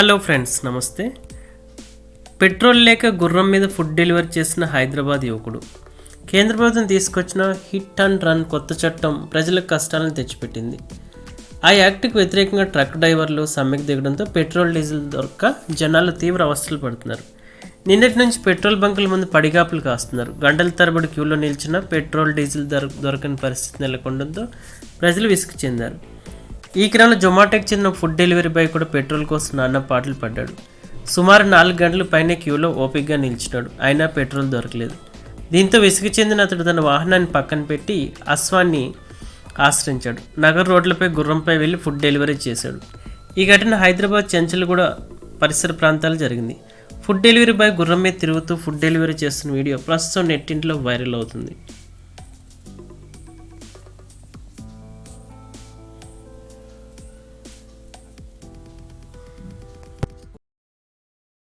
Hello friends నమస్తే. Petrol లేక గుర్రం మీద ఫుడ్ డెలివరీ చేసిన హైదరాబాద్ యువకుడు. కేంద్ర ప్రభుత్వం తీసుకొచ్చిన హిట్ అండ్ రన్ కొత్త చట్టం ప్రజలకు కష్టాలను తెచ్చిపెట్టింది. ఆ యాక్ట్కి వ్యతిరేకంగా ట్రక్ డ్రైవర్లు సమ్మెకు దిగడంతో పెట్రోల్ డీజిల్ దొరక్క జనాలు తీవ్ర అవస్థలు పడుతున్నారు. నిన్నటి నుంచి పెట్రోల్ బంకుల ముందు పడిగాపులు కాస్తున్నారు. గంటల తరబడి క్యూలో నిలిచిన పెట్రోల్ డీజిల్ దొర దొరకని పరిస్థితి నెలకొనడంతో ప్రజలు విసుగు చెందారు. ఈ క్రమంలో జొమాటోకి చెందిన ఫుడ్ డెలివరీ బాయ్ కూడా పెట్రోల్ కోసం నాన్న పాటలు పడ్డాడు సుమారు నాలుగు గంటల పైన క్యూలో ఓపికగా నిలిచినాడు అయినా పెట్రోల్ దొరకలేదు. దీంతో విసుగు చెందిన అతడు తన వాహనాన్ని పక్కన పెట్టి అశ్వాన్ని ఆశ్రయించాడు. నగర రోడ్లపై గుర్రంపై వెళ్ళి ఫుడ్ డెలివరీ చేశాడు. ఈ ఘటన హైదరాబాద్ చెంచల్గూడ పరిసర ప్రాంతాలు జరిగింది. ఫుడ్ డెలివరీ బాయ్ గుర్రం మీద తిరుగుతూ ఫుడ్ డెలివరీ చేస్తున్న వీడియో ప్రస్తుతం నెట్టింట్లో వైరల్ అవుతుంది.